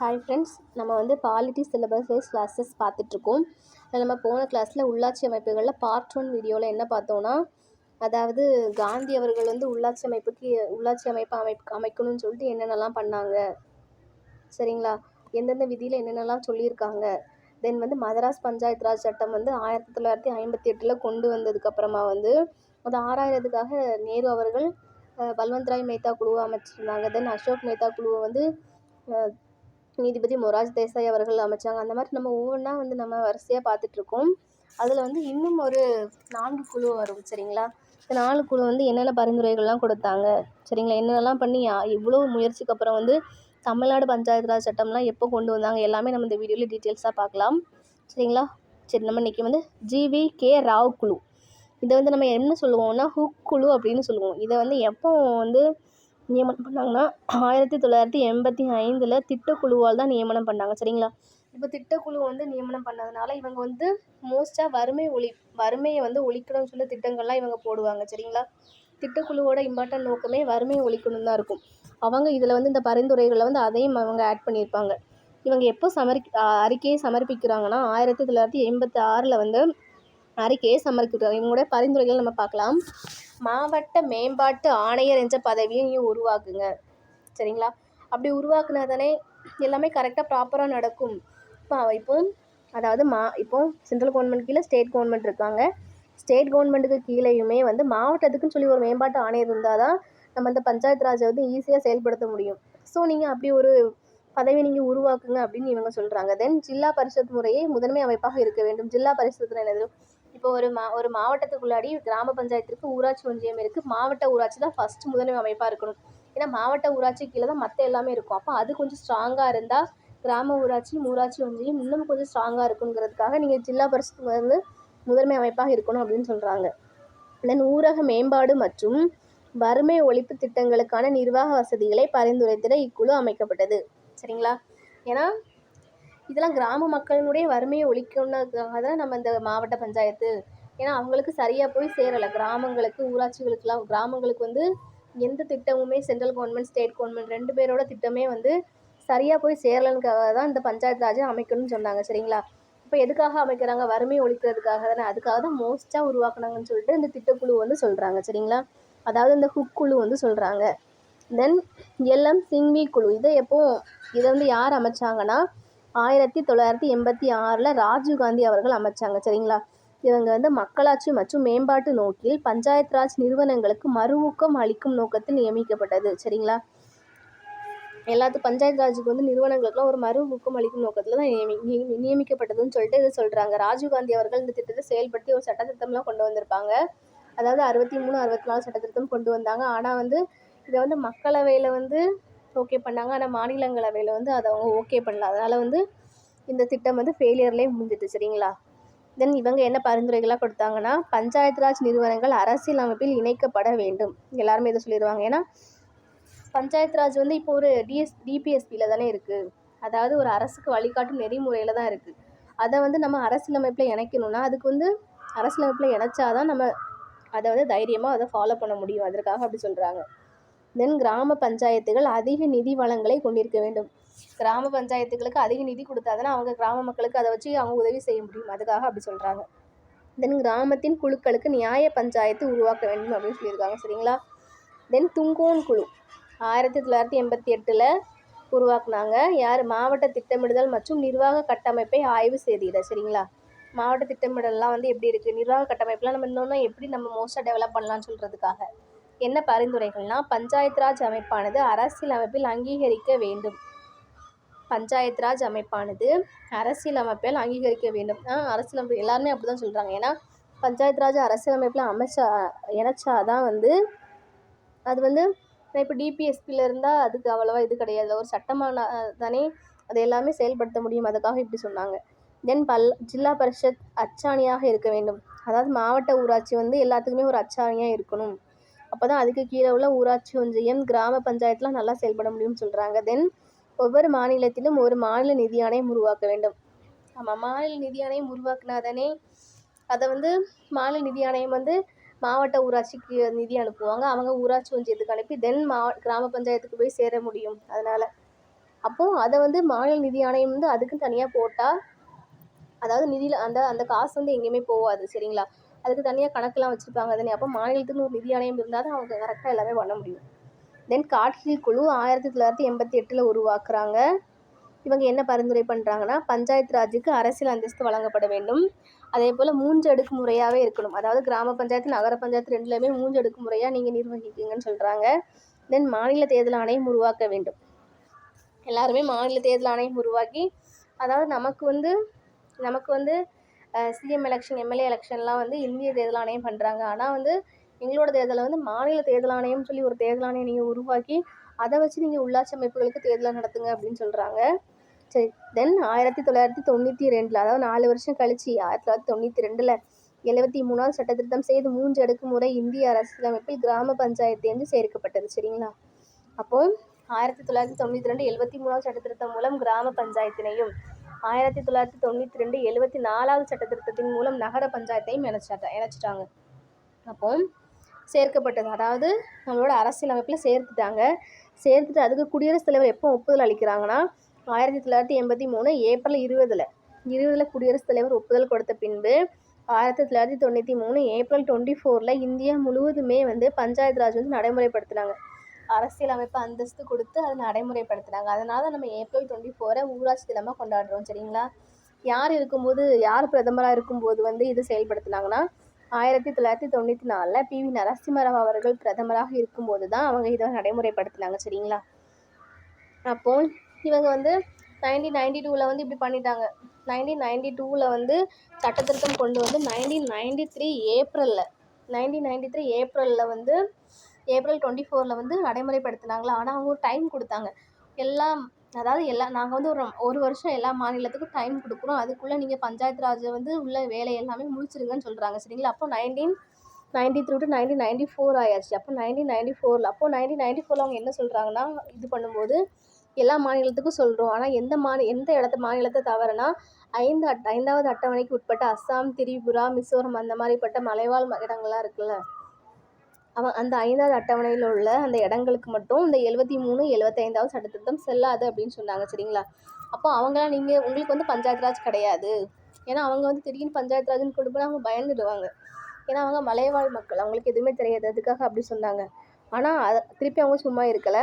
Hi friends நம்ம வந்து polity syllabus wise classes பார்த்துட்ருக்கோம். நம்ம போன கிளாஸில் உள்ளாட்சி அமைப்புகளில் பார்ட் ஒன் வீடியோவில் என்ன பார்த்தோன்னா அதாவது காந்தி அவர்கள் வந்து உள்ளாட்சி அமைப்புக்கு உள்ளாட்சி அமைப்பு அமைப்பு அமைக்கணும்னு சொல்லிட்டு என்னென்னலாம் பண்ணாங்க? சரிங்களா? எந்தெந்த விதியில் என்னென்னலாம் சொல்லியிருக்காங்க? தென் வந்து மதராஸ் பஞ்சாயத்து ராஜ் சட்டம் வந்து ஆயிரத்தி தொள்ளாயிரத்தி ஐம்பத்தி எட்டில் கொண்டு வந்ததுக்கப்புறமா வந்து அது ஆராயிறதுக்காக நேரு அவர்கள் பல்வந்த்ராய் மேத்தா குழுவை அமைச்சிருந்தாங்க. தென் அசோக் மேத்தா குழுவை வந்து நீதிபதி மொராஜ் தேசாய் அவர்கள் அமைச்சாங்க. அந்த மாதிரி நம்ம ஒவ்வொன்றா வந்து நம்ம வரிசையாக பார்த்துட்ருக்கோம். அதில் வந்து இன்னும் ஒரு நான்கு குழு வரும் சரிங்களா? இந்த நாலு குழு வந்து என்னென்ன பரிந்துரைகள்லாம் கொடுத்தாங்க சரிங்களா? என்னென்னலாம் பண்ணி யா- இவ்வளோ முயற்சிக்கு அப்புறம் வந்து தமிழ்நாடு பஞ்சாயத்து ராஜ் சட்டம்லாம் எப்போ கொண்டு வந்தாங்க எல்லாமே நம்ம இந்த வீடியோவில் டீட்டெயில்ஸாக பார்க்கலாம் சரிங்களா? சரி நம்ம இன்றைக்கி வந்து ஜிவி கே ராவ் குழு. இதை வந்து நம்ம என்ன சொல்லுவோம்னா ஹுக் குழு அப்படின்னு சொல்லுவோம். இதை வந்து எப்போ வந்து நியமனம் பண்ணாங்கன்னா ஆயிரத்தி தொள்ளாயிரத்தி எண்பத்தி ஐந்தில் திட்டக்குழுவால் தான் நியமனம் பண்ணாங்க. சரிங்களா? இப்போ திட்டக்குழு வந்து நியமனம் பண்ணதுனால இவங்க வந்து மோஸ்ட்டாக வறுமை ஒழி வறுமையை வந்து ஒழிக்கணும்னு சொல்லி திட்டங்கள்லாம் இவங்க போடுவாங்க. சரிங்களா? திட்டக்குழுவோட இம்பார்ட்டன்ட் நோக்கமே வறுமையை ஒழிக்கணும் தான் இருக்கும். அவங்க இதில் வந்து இந்த பரிந்துரைகளை வந்து அதையும் அவங்க ஆட் பண்ணியிருப்பாங்க. இவங்க எப்போ சமர் அறிக்கையை சமர்ப்பிக்கிறாங்கன்னா ஆயிரத்தி தொள்ளாயிரத்தி எண்பத்தி ஆறில் வந்து அறிக்கையை சமர்ப்பிக்கிறாங்க இவங்களுடைய பரிந்துரைகள் நம்ம பார்க்கலாம். மாவட்ட மேம்பாட்டு ஆணையர் என்ற பதவியை நீங்கள் உருவாக்குங்க. சரிங்களா? அப்படி உருவாக்குனா தானே எல்லாமே கரெக்டாக ப்ராப்பராக நடக்கும். இப்போ இப்போ அதாவது மா இப்போ சென்ட்ரல் கவர்மெண்ட் கீழே ஸ்டேட் கவர்மெண்ட் இருக்காங்க. ஸ்டேட் கவர்மெண்ட்டுக்கு கீழேயுமே வந்து மாவட்டத்துக்குன்னு சொல்லி ஒரு மேம்பாட்டு ஆணையர் இருந்தால் தான் நம்ம இந்த பஞ்சாயத்து ராஜை வந்து ஈஸியாக செயல்படுத்த முடியும். ஸோ நீங்கள் அப்படி ஒரு பதவி நீங்கள் உருவாக்குங்க அப்படின்னு இவங்க சொல்கிறாங்க தென் ஜில்லா பரிஷத் முறையே முதன்மை அமைப்பாக இருக்க வேண்டும். ஜில்லா பரிஷத்தில் என்னது? இப்போ ஒரு மா ஒரு மாவட்டத்துக்குள்ளாடி கிராம பஞ்சாயத்திற்கு ஊராட்சி ஒன்றியம் இருக்குது மாவட்ட ஊராட்சி தான் ஃபஸ்ட்டு முதன்மை அமைப்பாக இருக்கணும். ஏன்னா மாவட்ட ஊராட்சி கீழே தான் மற்ற எல்லாமே இருக்கும். அப்போ அது கொஞ்சம் ஸ்ட்ராங்காக இருந்தால் கிராம ஊராட்சி ஊராட்சி ஒன்றியம் இன்னும் கொஞ்சம் ஸ்ட்ராங்காக இருக்குங்கிறதுக்காக நீங்கள் ஜில்லா பரிசு வந்து முதன்மை அமைப்பாக இருக்கணும் அப்படின்னு சொல்கிறாங்க தென் ஊரக மேம்பாடு மற்றும் வறுமை ஒழிப்பு திட்டங்களுக்கான நிர்வாக வசதிகளை பரிந்துரைத்திட இக்குழு அமைக்கப்பட்டது. சரிங்களா? ஏன்னா இதெல்லாம் கிராம மக்களினுடைய வறுமையை ஒழிக்கணுன்றதுக்காக தான் நம்ம இந்த மாவட்ட பஞ்சாயத்து ஏன்னா அவங்களுக்கு சரியாக போய் சேரலை. கிராமங்களுக்கு ஊராட்சிகளுக்குலாம் கிராமங்களுக்கு வந்து எந்த திட்டமுமே சென்ட்ரல் கவர்மெண்ட் ஸ்டேட் கவர்மெண்ட் ரெண்டு பேரோட திட்டமே வந்து சரியாக போய் சேரலனுக்காக தான் இந்த பஞ்சாயத்து ராஜை அமைக்கணும்னு சொன்னாங்க சரிங்களா? இப்போ எதுக்காக அமைக்கிறாங்க? வறுமையை ஒழிக்கிறதுக்காக தானே. அதுக்காக தான் மோஸ்ட்டாக உருவாக்குனாங்கன்னு சொல்லிட்டு இந்த திட்டக்குழு வந்து சொல்கிறாங்க சரிங்களா? அதாவது இந்த ஹுக் குழு வந்து சொல்கிறாங்க தென் எல்எம் சிங்வி குழு. இதை எப்போ இதை வந்து யார் அமைச்சாங்கன்னா ஆயிரத்தி தொள்ளாயிரத்தி எண்பத்தி ஆறில் ராஜீவ்காந்தி அவர்கள் அமைச்சாங்க சரிங்களா? இவங்க வந்து மக்களாட்சி மற்றும் மேம்பாட்டு நோக்கில் பஞ்சாயத் ராஜ் நிறுவனங்களுக்கு மறுஊக்கம் அளிக்கும் நோக்கத்தில் நியமிக்கப்பட்டது சரிங்களா? எல்லாத்து பஞ்சாயத்து ராஜுக்கு வந்து நிறுவனங்களுக்குலாம் ஒரு மறு ஊக்கம் அளிக்கும் நோக்கத்தில் தான் நியமி நியமி- நியமிக்கப்பட்டதுன்னு சொல்லிட்டு இதை சொல்கிறாங்க ராஜீவ்காந்தி அவர்கள் இந்த திட்டத்தை செயல்படுத்தி ஒரு சட்டத்திட்டம்லாம் கொண்டு வந்திருப்பாங்க. அதாவது அறுபத்தி மூணு அறுபத்தி நாலு சட்டத்திட்டம் கொண்டு வந்தாங்க. ஆனால் வந்து இதை வந்து மக்களவையில் வந்து ஓகே பண்ணாங்க. ஆனால் மாநிலங்களவையில் வந்து அதை அவங்க ஓகே பண்ணல. அதனால் வந்து இந்த திட்டம் வந்து ஃபெயிலியர்லேயே முடிஞ்சிட்டு சரிங்களா? தென் இவங்க என்ன பரிந்துரைகளாக கொடுத்தாங்கன்னா பஞ்சாயத்து ராஜ் நிறுவனங்கள் அரசியல் அமைப்பில் இணைக்கப்பட வேண்டும். எல்லாருமே இதை சொல்லிடுவாங்க ஏன்னா பஞ்சாயத்து ராஜ் வந்து இப்போ ஒரு டிஎஸ் டிபிஎஸ்பியில் தானே இருக்குது அதாவது ஒரு அரசுக்கு வழிகாட்டும் நெறிமுறையில் தான் இருக்குது அதை வந்து நம்ம அரசியலமைப்பில் இணைக்கணும்னா அதுக்கு வந்து அரசியலமைப்பில் இணைச்சாதான் நம்ம அதை வந்து தைரியமாக அதை ஃபாலோ பண்ண முடியும். அதற்காக அப்படி சொல்கிறாங்க தென் கிராம பஞ்சாயத்துகள் அதிக நிதி வளங்களை கொண்டிருக்க வேண்டும். கிராம பஞ்சாயத்துகளுக்கு அதிக நிதி கொடுத்தாதானே அவங்க கிராம மக்களுக்கு அதை வச்சு அவங்க உதவி செய்ய முடியும். அதுக்காக அப்படி சொல்கிறாங்க தென் கிராமத்தின் குழுக்களுக்கு நியாய பஞ்சாயத்து உருவாக்க வேண்டும் அப்படின்னு சொல்லியிருக்காங்க. சரிங்களா? தென் துங்கோன் குழு ஆயிரத்தி தொள்ளாயிரத்தி எண்பத்தி எட்டில் உருவாக்குனாங்க. யார்? மாவட்ட திட்டமிடுதல் மற்றும் நிர்வாக கட்டமைப்பை ஆய்வு செய்திட. சரிங்களா? மாவட்ட திட்டமிடல்லாம் வந்து எப்படி இருக்குது நிர்வாக கட்டமைப்பெலாம் நம்ம இன்னொன்று எப்படி நம்ம மோஸ்ட்டாக டெவலப் பண்ணலாம்னு சொல்கிறதுக்காக என்ன பரிந்துரைகள்னா பஞ்சாயத்து ராஜ் அமைப்பானது அரசியல் அமைப்பில் அங்கீகரிக்க வேண்டும். பஞ்சாயத்து ராஜ் அமைப்பானது அரசியல் அமைப்பில் அங்கீகரிக்க வேண்டும். ஆ அரசியல் அமைப்பு எல்லாருமே அப்படி தான் சொல்கிறாங்க ஏன்னா பஞ்சாயத்து ராஜ் அரசியல் அமைப்பில் அமைச்சா இணைச்சாதான் வந்து அது வந்து இப்போ டிபிஎஸ்பியில் இருந்தால் அதுக்கு அவ்வளோவா இது கிடையாது. ஒரு சட்டமான தானே அது எல்லாமே செயல்படுத்த முடியும். அதுக்காக இப்படி சொன்னாங்க. தென் பல் ஜில்லா பரிஷத் அச்சாணியாக இருக்க வேண்டும். அதாவது மாவட்ட ஊராட்சி வந்து எல்லாத்துக்குமே ஒரு அச்சாணியாக இருக்கணும். அப்போ தான் அதுக்கு கீழே உள்ள ஊராட்சி ஒன்றியம் கிராம பஞ்சாயத்துலாம் நல்லா செயல்பட முடியும்னு சொல்கிறாங்க தென் ஒவ்வொரு மாநிலத்திலும் ஒரு மாநில நிதி ஆணையம் உருவாக்க வேண்டும். ஆமாம் மாநில நிதி ஆணையம் உருவாக்குனா தானே அதை வந்து மாநில நிதி ஆணையம் வந்து மாவட்ட ஊராட்சிக்கு நிதி அனுப்புவாங்க. அவங்க ஊராட்சி ஒன்றியத்துக்கு அனுப்பி தென் மா கிராம பஞ்சாயத்துக்கு போய் சேர முடியும் அதனால். அப்போது அதை வந்து மாநில நிதி ஆணையம் வந்து அதுக்குன்னு தனியாக போட்டால் அதாவது நிதியில் அந்த அந்த காசு வந்து எங்கேயுமே போகாது சரிங்களா? அதுக்கு தனியாக கணக்கெலாம் வச்சுருப்பாங்க தானே. அப்போ மாநிலத்துக்கு ஒரு நிதி ஆணையம் இருந்தால் தான் அவங்க கரெக்டாக எல்லாமே பண்ண முடியும். தென் காட்கில் குழு ஆயிரத்தி தொள்ளாயிரத்தி எண்பத்தி எட்டில் உருவாக்குறாங்க. இவங்க என்ன பரிந்துரை பண்ணுறாங்கன்னா பஞ்சாயத்து ராஜுக்கு அரசியல் அந்தஸ்து வழங்கப்பட வேண்டும். அதே போல் மூன்று அடுக்கு முறையாகவே இருக்கணும். அதாவது கிராம பஞ்சாயத்து நகர பஞ்சாயத்து ரெண்டுலேயுமே மூன்று அடுக்கு முறையாக நீங்கள் நிர்வகிக்கீங்கன்னு சொல்கிறாங்க தென் மாநில தேர்தல் ஆணையம் உருவாக்க வேண்டும். எல்லாருமே மாநில தேர்தல் ஆணையம் உருவாக்கி அதாவது நமக்கு வந்து நமக்கு வந்து சிஎம் எலெக்ஷன் எம்எல்ஏ எலெக்ஷன்லாம் வந்து இந்திய தேர்தல் ஆணையம் பண்ணுறாங்க ஆனால் வந்து எங்களோட தேர்தலை வந்து மாநில தேர்தல் ஆணையம்னு சொல்லி ஒரு தேர்தல் ஆணையம் நீங்கள் உருவாக்கி அதை வச்சு நீங்கள் உள்ளாட்சி அமைப்புகளுக்கு தேர்தலை நடத்துங்க அப்படின்னு சொல்கிறாங்க சரி தென் ஆயிரத்தி தொள்ளாயிரத்தி தொண்ணூற்றி ரெண்டில் அதாவது நாலு வருஷம் கழிச்சு ஆயிரத்தி தொள்ளாயிரத்தி தொண்ணூற்றி ரெண்டில் எழுபத்தி மூணாவது சட்ட திருத்தம் செய்து மூன்று அடுக்கு முறை இந்திய அரசியலமைப்பில் கிராம பஞ்சாயத்து என்று சேர்க்கப்பட்டது. சரிங்களா? அப்போ ஆயிரத்தி தொள்ளாயிரத்தி தொண்ணூற்றி ரெண்டு எழுபத்தி மூணாவது சட்ட திருத்தம் மூலம் கிராம பஞ்சாயத்தினையும் ஆயிரத்தி தொள்ளாயிரத்தி தொண்ணூற்றி ரெண்டு எழுபத்தி நாலாவது சட்ட திருத்தத்தின் மூலம் நகர பஞ்சாயத்தையும் இணைச்சாட்ட இணைச்சிட்டாங்க. அப்போ சேர்க்கப்பட்டது. அதாவது நம்மளோட அரசியலமைப்பில் சேர்த்துட்டாங்க. சேர்த்துட்டு அதுக்கு குடியரசுத் தலைவர் எப்போ ஒப்புதல் அளிக்கிறாங்கன்னா ஆயிரத்தி தொள்ளாயிரத்தி எண்பத்தி மூணு ஏப்ரல் இருபதில். இருபதில் குடியரசுத் தலைவர் ஒப்புதல் கொடுத்த பின்பு ஆயிரத்தி தொள்ளாயிரத்தி தொண்ணூற்றி மூணு ஏப்ரல் டுவெண்ட்டி ஃபோரில் இந்தியா முழுவதுமே வந்து பஞ்சாயத்து ராஜ் வந்து நடைமுறைப்படுத்தினாங்க. அரசியலமைப்பு அந்தஸ்து கொடுத்து அதை நடைமுறைப்படுத்தினாங்க. அதனால நம்ம ஏப்ரல் டுவெண்ட்டி ஃபோரை ஊராட்சி தினமாக கொண்டாடுறோம். சரிங்களா? யார் இருக்கும்போது யார் பிரதமராக இருக்கும்போது வந்து இது செயல்படுத்தினாங்கன்னா ஆயிரத்தி தொள்ளாயிரத்தி தொண்ணூற்றி நாலில் பி வி நரசிம்மராவ் அவர்கள் பிரதமராக இருக்கும்போது தான் அவங்க இதை நடைமுறைப்படுத்தினாங்க. சரிங்களா? அப்போ இவங்க வந்து நைன்டீன் நைன்டி டூவில் வந்து இப்படி பண்ணிட்டாங்க. நைன்டீன் நைன்டி டூவில் வந்து சட்டத்திருத்தம் கொண்டு வந்து நைன்டீன் நைன்டி த்ரீ ஏப்ரலில் நைன்டீன் நைன்டி த்ரீ ஏப்ரலில் வந்து ஏப்ரல் டுவெண்ட்டி ஃபோரில் வந்து நடைமுறைப்படுத்தினாங்களா? ஆனால் அவங்க ஒரு டைம் கொடுத்தாங்க. எல்லாம் அதாவது எல்லா நாங்கள் வந்து ஒரு ஒரு வருஷம் எல்லா மாநிலத்துக்கும் டைம் கொடுக்குறோம். அதுக்குள்ளே நீங்கள் பஞ்சாயத்து ராஜை வந்து உள்ள வேலை எல்லாமே முடிச்சிருங்கன்னு சொல்கிறாங்க சரிங்களா? அப்போ nineteen ninety three to nineteen ninety four ஆயாச்சு. அப்போ நைன்டீன் நைன்டி ஃபோரில் அப்போ நைன்டீன் நைன்டி ஃபோரில் அவங்க என்ன சொல்கிறாங்கன்னா இது பண்ணும்போது எல்லா மாநிலத்துக்கும் சொல்கிறோம் ஆனால் எந்த மாநில எந்த இடத்த மாநிலத்தை தவறுனா ஐந்து அட் ஐந்தாவது அட்டவணைக்கு உட்பட்ட அஸ்ஸாம் திரிபுரா மிசோரம் அந்த மாதிரிப்பட்ட மலைவாழ் இடங்கள்லாம் இருக்குல்ல? அவன் அந்த ஐந்தாவது அட்டவணையில் உள்ள அந்த இடங்களுக்கு மட்டும் இந்த எழுபத்தி மூணு எழுபத்தைந்தாவது சட்டத்திட்டம் செல்லாது அப்படின்னு சொன்னாங்க சரிங்களா? அப்போ அவங்களாம் நீங்கள் உங்களுக்கு வந்து பஞ்சாயத்து ராஜ் கிடையாது. ஏன்னா அவங்க வந்து திடீர்னு பஞ்சாயத்து ராஜ்னு கொண்டு அவங்க பயந்துடுவாங்க. ஏன்னா அவங்க மலைவாழ் மக்கள். அவங்களுக்கு எதுவுமே தெரியாது. அதுக்காக அப்படி சொன்னாங்க. ஆனால் அதை திருப்பி அவங்க சும்மா இருக்கலை.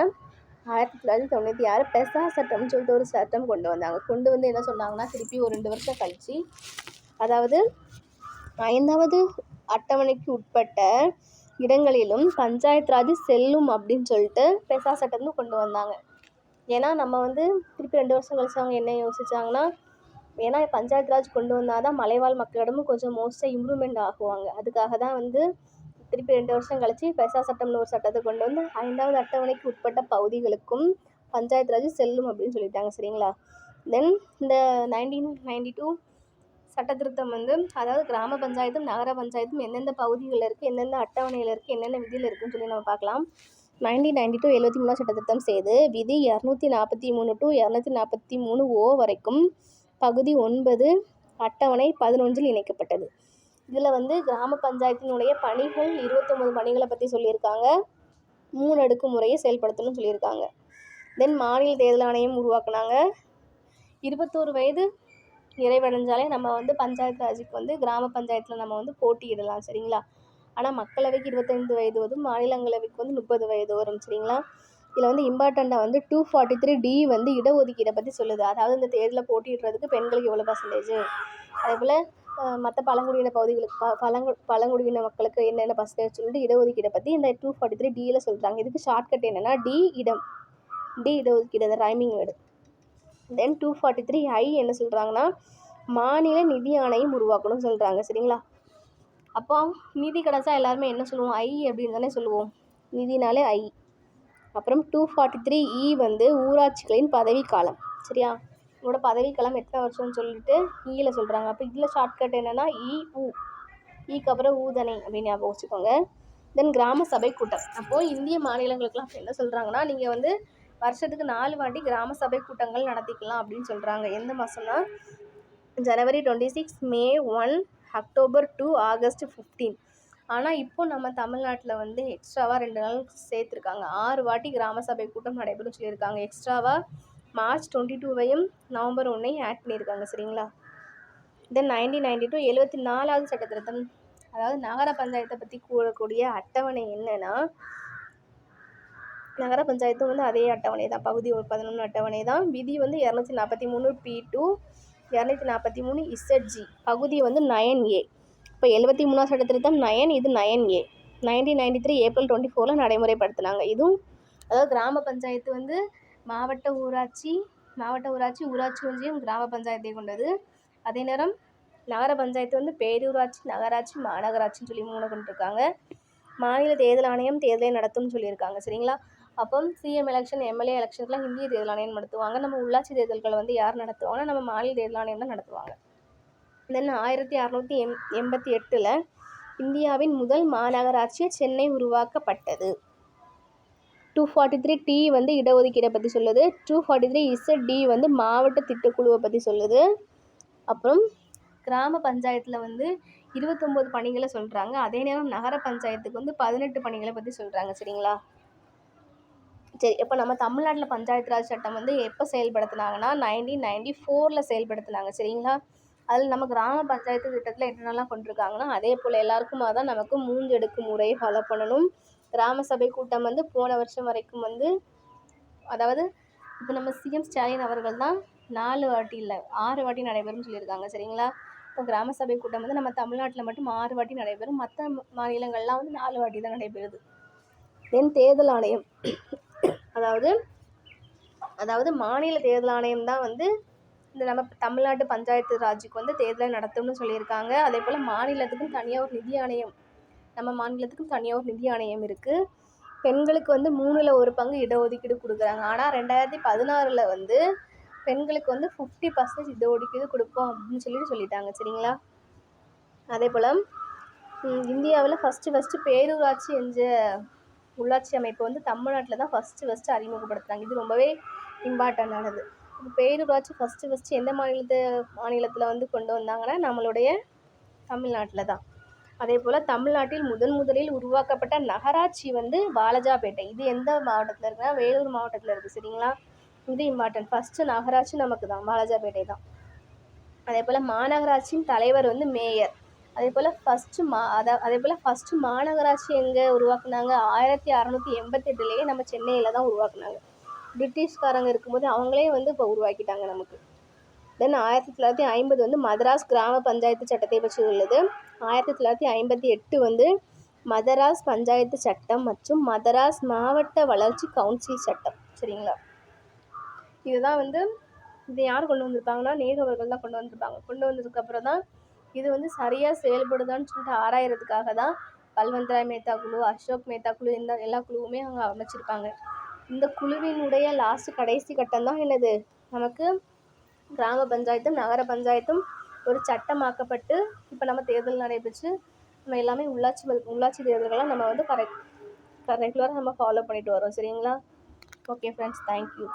ஆயிரத்தி தொள்ளாயிரத்தி தொண்ணூற்றி ஆறு பெசா சட்டம்னு சொல்லிட்டு ஒரு சட்டம் கொண்டு வந்தாங்க. கொண்டு வந்து என்ன சொன்னாங்கன்னா திருப்பி ஒரு ரெண்டு வருஷம் கழிச்சு அதாவது ஐந்தாவது அட்டவணைக்கு உட்பட்ட இடங்களிலும் பஞ்சாயத்து ராஜ் செல்லும் அப்படின்னு சொல்லிட்டு பெசா சட்டம்னு கொண்டு வந்தாங்க. ஏன்னா நம்ம வந்து திருப்பி ரெண்டு வருஷம் கழிச்சு அவங்க என்ன யோசிச்சாங்கன்னா ஏன்னா பஞ்சாயத்து ராஜ் கொண்டு வந்தால் தான் மலைவாழ் மக்களிடமும் கொஞ்சம் மோஸ்ட்டாக இம்ப்ரூவ்மெண்ட் ஆகுவாங்க. அதுக்காக தான் வந்து திருப்பி ரெண்டு வருஷம் கழிச்சு பெசா சட்டம்னு ஒரு சட்டத்தை கொண்டு வந்து ஐந்தாவது அட்டவணைக்கு உட்பட்ட பகுதிகளுக்கும் பஞ்சாயத்து ராஜ் செல்லும் அப்படின்னு சொல்லிட்டாங்க சரிங்களா? தென் இந்த நைன்டீன் நைன்டி டூ சட்ட திருத்தம் வந்து அதாவது கிராம பஞ்சாயத்தும் நகர பஞ்சாயத்தும் எந்தெந்த பகுதிகளில் இருக்குது எந்தெந்த அட்டவணையில் இருக்குது என்னென்ன விதியில் இருக்குதுன்னு சொல்லி நம்ம பார்க்கலாம். நைன்டீன் நைன்டி டூ எழுபத்தி மூணாம் சட்ட திருத்தம் செய்து விதி இரநூத்தி நாற்பத்தி மூணு டு இரநூத்தி நாற்பத்தி மூணு ஓ வரைக்கும் பகுதி ஒன்பது அட்டவணை பதினொன்றில் இணைக்கப்பட்டது. இதில் வந்து கிராம பஞ்சாயத்தினுடைய பணிகள் இருபத்தொம்பது பணிகளை பற்றி சொல்லியிருக்காங்க. மூணு அடுக்கு முறையை செயல்படுத்தணும்னு சொல்லியிருக்காங்க. தென் மாநில தேர்தல் ஆணையம் உருவாக்குனாங்க. இருபத்தோரு வயது நிறைவடைஞ்சாலே நம்ம வந்து பஞ்சாயத்து ராஜுக்கு வந்து கிராம பஞ்சாயத்தில் நம்ம வந்து போட்டியிடலாம் சரிங்களா? ஆனால் மக்களவைக்கு இருபத்தைந்து வயது வரும் மாநிலங்களவைக்கு வந்து முப்பது வயது வரும் சரிங்களா? இதில் வந்து இம்பார்ட்டண்ட்டாக வந்து டூ ஃபார்ட்டி த்ரீ டி வந்து இடஒதுக்கீடை பற்றி சொல்லுது. அதாவது இந்த தேர்தலில் போட்டியிடுறதுக்கு பெண்களுக்கு எவ்வளோ பர்சன்டேஜ் அதே போல் மற்ற பழங்குடியின பகுதிகளுக்கு ப பழங்கு பழங்குடியின மக்களுக்கு என்னென்ன பர்சன்டேஜ் சொல்லிட்டு இடஒதுக்கீடை பற்றி இந்த டூ ஃபார்ட்டி த்ரீ டியில் சொல்கிறாங்க இதுக்கு ஷார்ட்கட் என்னென்னா டி இடம் டி இடஒதுக்கீடு அந்த rhyming word then two forty three I என்ன சொல்கிறாங்கன்னா மாநில நிதி ஆணையம் உருவாக்கணும்னு சொல்கிறாங்க சரிங்களா? அப்போ நிதி கிடச்சா எல்லாருமே என்ன சொல்லுவோம்? ஐ அப்படின்னு தானே சொல்லுவோம். நிதினாலே ஐ அப்புறம் டூ ஃபார்ட்டி த்ரீ இ வந்து ஊராட்சிகளின் பதவிக்காலம் சரியா? உங்களோட பதவிக்காலம் எத்தனை வருஷம்னு சொல்லிட்டு e ஈயில் சொல்கிறாங்க அப்போ இதில் ஷார்ட்கட் என்னென்னா இ e, உ ஈக்கு e அப்புறம் ஊதனை அப்படின்னு ஞாபகம் வச்சுக்கோங்க. தென் கிராம சபை கூட்டம். அப்போது இந்திய மாநிலங்களுக்கெல்லாம் என்ன சொல்கிறாங்கன்னா நீங்கள் வந்து வருஷத்துக்கு நாலு வாட்டி கிராம சபை கூட்டங்கள் நடத்திக்கலாம் அப்படின்னு சொல்கிறாங்க எந்த மாதம்னா January twenty six May one October two August fifteen ஆனால் இப்போ நம்ம தமிழ்நாட்டில் வந்து எக்ஸ்ட்ராவாக ரெண்டு நாள் சேர்த்துருக்காங்க. ஆறு வாட்டி கிராம சபை கூட்டம் நடைபெறும் சொல்லியிருக்காங்க. எக்ஸ்ட்ராவாக மார்ச் டுவெண்ட்டி டூவையும் நவம்பர் ஒன்றையும் ஆட் பண்ணியிருக்காங்க. சரிங்களா? தென் நைன்டீன் நைன்டி டூ எழுபத்தி நாலாவது சட்ட திருத்தம் அதாவது நகர பஞ்சாயத்தை பற்றி கூறக்கூடிய அட்டவணை என்னென்னா நகர பஞ்சாயத்தும் வந்து அதே அட்டவணை தான் பகுதி ஒரு பதினொன்று அட்டவணை தான் விதி வந்து இரநூத்தி நாற்பத்தி மூணு பி டூ இரநூத்தி நாற்பத்தி மூணு இசட்ஜி பகுதி வந்து நயன் ஏ இப்போ எழுபத்தி மூணாவது சட்ட நயன் இது nine A nineteen ninety three April twenty ஃபோரில் நடைமுறைப்படுத்தினாங்க. இதுவும் அதாவது கிராம பஞ்சாயத்து வந்து மாவட்ட ஊராட்சி மாவட்ட ஊராட்சி ஊராட்சி ஒன்றியம் கிராம பஞ்சாயத்தை கொண்டது. அதே நேரம் நகர பஞ்சாயத்து வந்து பேரூராட்சி நகராட்சி மாநகராட்சின்னு சொல்லி மூணு கொண்டிருக்காங்க மாநில தேர்தல் ஆணையம் தேர்தலை நடத்தும்னு சொல்லியிருக்காங்க. சரிங்களா? அப்போ சிஎம் எலெக்ஷன் எம்எல்ஏ எலெக்ஷன்ஸ்லாம் இந்திய தேர்தல் ஆணையம் நடத்துவாங்க. நம்ம உள்ளாட்சி தேர்தல்களை வந்து யார் நடத்துவாங்கன்னா நம்ம மாநில தேர்தல் ஆணையம் தான் நடத்துவாங்க. தென் ஆயிரத்தி அறநூற்றி எம் எண்பத்தி எட்டில் இந்தியாவின் முதல் மாநகராட்சி சென்னை உருவாக்கப்பட்டது. டூ ஃபார்ட்டி த்ரீ டி வந்து இடஒதுக்கீடை பற்றி சொல்லுது. Two forty three Z D வந்து மாவட்ட திட்டக்குழுவை பற்றி சொல்லுது. அப்புறம் கிராம பஞ்சாயத்தில் வந்து இருபத்தொம்போது பணிகளை சொல்கிறாங்க அதே நேரம் நகர பஞ்சாயத்துக்கு வந்து பதினெட்டு பணிகளை பற்றி சொல்கிறாங்க சரிங்களா? சரி இப்போ நம்ம தமிழ்நாட்டில் பஞ்சாயத்து ராஜ் சட்டம் வந்து எப்போ செயல்படுத்தினாங்கன்னா நைன்டீன் நைன்டி ஃபோரில் செயல்படுத்தினாங்க. சரிங்களா? அதில் நம்ம கிராம பஞ்சாயத்து திட்டத்தில் என்னென்னலாம் கொண்டிருக்காங்கன்னா அதே போல் எல்லாருக்குமா தான் நமக்கு மூஞ்செடுக்கும் முறையை ஃபாலோ பண்ணணும். கிராம சபை கூட்டம் வந்து போன வருஷம் வரைக்கும் வந்து அதாவது இப்போ நம்ம சிஎம் ஸ்டாலின் அவர்கள் தான் நாலு வாட்டி இல்லை ஆறு வாட்டி நடைபெறும்னு சொல்லியிருக்காங்க. சரிங்களா? இப்போ கிராம சபை கூட்டம் வந்து நம்ம தமிழ்நாட்டில் மட்டும் ஆறு வாட்டி நடைபெறும். மற்ற மாநிலங்கள்லாம் வந்து நாலு வாட்டி தான் நடைபெறுது. தென் தேர்தல் ஆணையம் அதாவது அதாவது மாநில தேர்தல் ஆணையம் தான் வந்து இந்த நம்ம தமிழ்நாட்டு பஞ்சாயத்து ராஜுக்கு வந்து தேர்தலை நடத்தும்னு சொல்லியிருக்காங்க. அதே போல் மாநிலத்துக்கும் தனியாக ஒரு நிதி ஆணையம் நம்ம மாநிலத்துக்கும் தனியாக ஒரு நிதி ஆணையம் இருக்குது பெண்களுக்கு வந்து மூணில் ஒரு பங்கு இடஒதுக்கீடு கொடுக்குறாங்க. ஆனால் ரெண்டாயிரத்தி பதினாறில் வந்து பெண்களுக்கு வந்து ஃபிஃப்டி பர்சன்டேஜ் இடஒதுக்கீடு கொடுப்போம் அப்படின்னு சொல்லிட்டு சொல்லிட்டாங்க. சரிங்களா? அதே போல் இந்தியாவில் ஃபஸ்ட்டு ஃபஸ்ட்டு பேரூராட்சி என்ற உள்ளாட்சி அமைப்பு வந்து தமிழ்நாட்டில் தான் ஃபஸ்ட்டு ஃபஸ்ட்டு அறிமுகப்படுத்துகிறாங்க இது ரொம்பவே இம்பார்ட்டண்டானது இப்போ பேரூராட்சி ஃபஸ்ட்டு ஃபஸ்ட்டு எந்த மாநிலத்தை மாநிலத்தில் வந்து கொண்டு வந்தாங்கன்னா நம்மளுடைய தமிழ்நாட்டில் தான். அதே போல் தமிழ்நாட்டில் முதன் முதலில் உருவாக்கப்பட்ட நகராட்சி வந்து வாலஜாபேட்டை. இது எந்த மாவட்டத்தில் இருக்குன்னா வேலூர் மாவட்டத்தில் இருக்குது சரிங்களா? இது இம்பார்ட்டன்ட் ஃபஸ்ட்டு நகராட்சி நமக்கு தான் வாலாஜாபேட்டை தான். அதே போல் மாநகராட்சியின் தலைவர் வந்து மேயர். அதே போல் ஃபஸ்ட்டு மா அதை அதே போல் ஃபஸ்ட்டு மாநகராட்சி எங்கே உருவாக்குனாங்க? ஆயிரத்தி அறநூற்றி எண்பத்தெட்டுலேயே நம்ம சென்னையில் தான் உருவாக்குனாங்க. பிரிட்டிஷ்காரங்க இருக்கும்போது அவங்களே வந்து இப்போ உருவாக்கிட்டாங்க நமக்கு. தென் ஆயிரத்தி தொள்ளாயிரத்தி ஐம்பது வந்து மதராஸ் கிராம பஞ்சாயத்து சட்டத்தை பற்றி உள்ளது. ஆயிரத்தி தொள்ளாயிரத்தி ஐம்பத்தி எட்டு வந்து மதராஸ் பஞ்சாயத்து சட்டம் மற்றும் மதராஸ் மாவட்ட வளர்ச்சி கவுன்சில் சட்டம். சரிங்களா? இதுதான் வந்து இதை யார் கொண்டு வந்திருப்பாங்கன்னா நேரு அவர்கள் தான் கொண்டு வந்திருப்பாங்க. கொண்டு வந்ததுக்கப்புறம் தான் இது வந்து சரியாக செயல்படுதான்னு சொல்லிட்டு ஆராயறதுக்காக தான் பல்வந்த்ரா மேத்தா குழு அசோக் மேத்தா குழு இந்த எல்லா குழுவுமே அவங்க அமைச்சிருப்பாங்க இந்த குழுவினுடைய லாஸ்ட் கடைசி கட்டம் தான் என்னது? நமக்கு கிராம பஞ்சாயத்தும் நகர பஞ்சாயத்தும் ஒரு சட்டமாக்கப்பட்டு இப்போ நம்ம தேர்தல் நடைபெற்று நம்ம எல்லாமே உள்ளாட்சி உள்ளாட்சி தேர்தல்கள்லாம் நம்ம வந்து கரெக்ட் ரெகுலராக நம்ம ஃபாலோ பண்ணிட்டு வரோம். சரிங்களா? Okay friends thank you